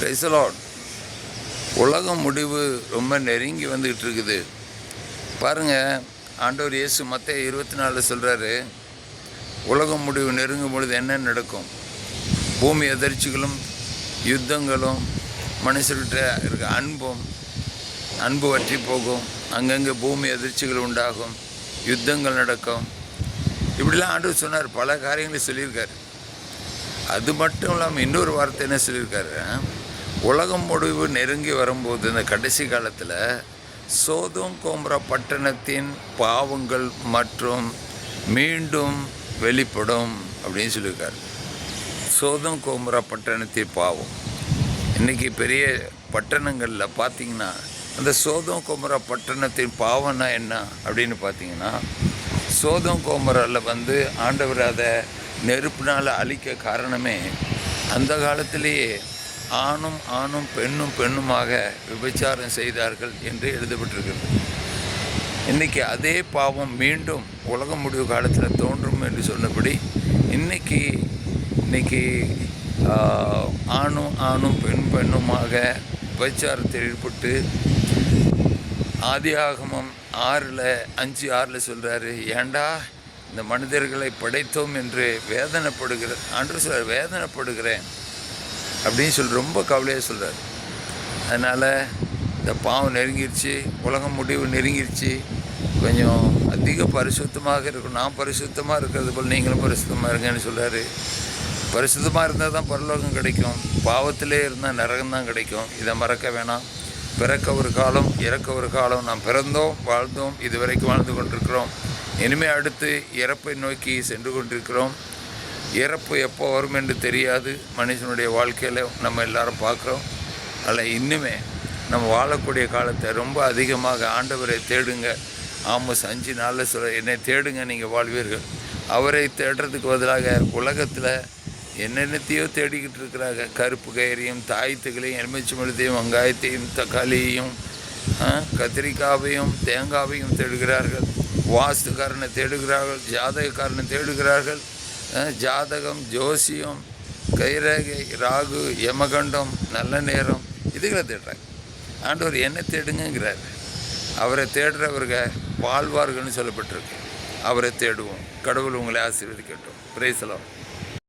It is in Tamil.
பிரைசலாட் உலகம் முடிவு ரொம்ப நெருங்கி வந்துக்கிட்டு இருக்குது பாருங்கள் ஆண்டவர் இயேசு மற்ற இருபத்தி நாலில் சொல்கிறாரு உலகம் முடிவு நெருங்கும் பொழுது என்ன நடக்கும்? பூமி எதிர்ச்சிகளும் யுத்தங்களும் மனுஷர்கிட்ட இருக்க அன்பும் அன்பு வற்றி போகும். அங்கங்கே பூமி அதிர்ச்சிகள் உண்டாகும் யுத்தங்கள் நடக்கும். இப்படிலாம் ஆண்டவர் சொன்னார் பல காரியங்களை சொல்லியிருக்காரு. அது மட்டும் இல்லாமல் இன்னொரு வார்த்தை என்ன சொல்லியிருக்காரு? உலகம் முடிவு நெருங்கி வரும்போது இந்த கடைசி காலத்தில் சோதம் கோம்ரா பட்டணத்தின் பாவங்கள் மற்றும் மீண்டும் வெளிப்படும் அப்படின்னு சொல்லியிருக்காரு. சோதம் கோம்ரா பட்டணத்தின் பாவம். இன்றைக்கி பெரிய பட்டணங்களில் பார்த்தீங்கன்னா அந்த சோதம் கோமரா பட்டணத்தின் பாவம்னா என்ன அப்படின்னு பார்த்தீங்கன்னா சோதம் கோமராவில் வந்து ஆண்டவர் அதை நெருப்பினால் அழிக்க காரணமே அந்த காலத்திலேயே ஆணும் ஆணும் பெண்ணும் பெண்ணுமாக விபச்சாரம் செய்தார்கள் என்று எழுதப்பட்டிருக்கிறது. இன்றைக்கி அதே பாவம் மீண்டும் உலகம் முடிவு காலத்தில் தோன்றும் என்று சொன்னபடி இன்றைக்கி இன்னைக்கு ஆணும் ஆணும் பெண் பெண்ணுமாக விபச்சாரத்தில் ஈடுபட்டு ஆதியாகமம் ஆறில் அஞ்சு ஆறில் சொல்கிறாரு ஏண்டா இந்த மனிதர்களை படைத்தோம் என்று வேதனைப்படுகிற அன்று சொல்ற வேதனைப்படுகிறேன். அப்படின்னு சொல்லி ரொம்ப கவலையாக சொல்கிறார் அதனால் இந்த பாவம் நெருங்கிருச்சு உலகம் முடிவு நெருங்கிருச்சு. கொஞ்சம் அதிக பரிசுத்தமாக இருக்கும் நான் பரிசுத்தமாக இருக்கிறது போல் நீங்களும் பரிசுத்தமாக இருங்கன்னு சொல்கிறாரு பரிசுத்தமாக இருந்தால் தான் பரலோகம் கிடைக்கும். பாவத்திலே இருந்தால் நரகம் தான் கிடைக்கும். இதை மறக்க வேணாம். பிறக்க ஒரு காலம் இறக்க ஒரு காலம். நாம் பிறந்தோம் வாழ்ந்தோம் இதுவரைக்கும் வாழ்ந்து கொண்டிருக்கிறோம். இனிமேல் அடுத்து இறப்பை நோக்கி சென்று கொண்டிருக்கிறோம். இறப்பு எப்போ வரும் என்று தெரியாது. மனுஷனுடைய வாழ்க்கையில் நம்ம எல்லாரும் பார்க்குறோம். அதில் இன்னுமே நம்ம வாழக்கூடிய காலத்தை ரொம்ப அதிகமாக ஆண்டவரை தேடுங்க. ஆமஸ் அஞ்சு நாளில் சொல்ல என்னை தேடுங்க நீங்கள் வாழ்வீர்கள். அவரை தேடுறதுக்கு பதிலாக உலகத்தில் என்னென்னத்தையோ தேடிக்கிட்டு இருக்கிறாங்க. கருப்பு கயிறையும் தாயத்துகளையும் எலுமிச்சை மழுத்தையும் வெங்காயத்தையும் தக்காளியையும் கத்திரிக்காவையும் தேங்காவையும் தேடுகிறார்கள். வாஸ்துக்காரனை தேடுகிறார்கள் ஜாதகக்காரனை தேடுகிறார்கள். ஜாதகம் ஜோசியம் கைரேகை ராகு யமகண்டம் நல்ல நேரம் இதுகளை தேடுறாங்க ஆண்டவர் என்ன தேடுங்கிறார் அவரை தேடுறவர்க வாழ்வார்கள்னு சொல்லப்பட்டிருக்கு அவரை தேடுவோம் கடவுள் உங்களை ஆசீர்வதிக்கட்டும் பிரேசலாம்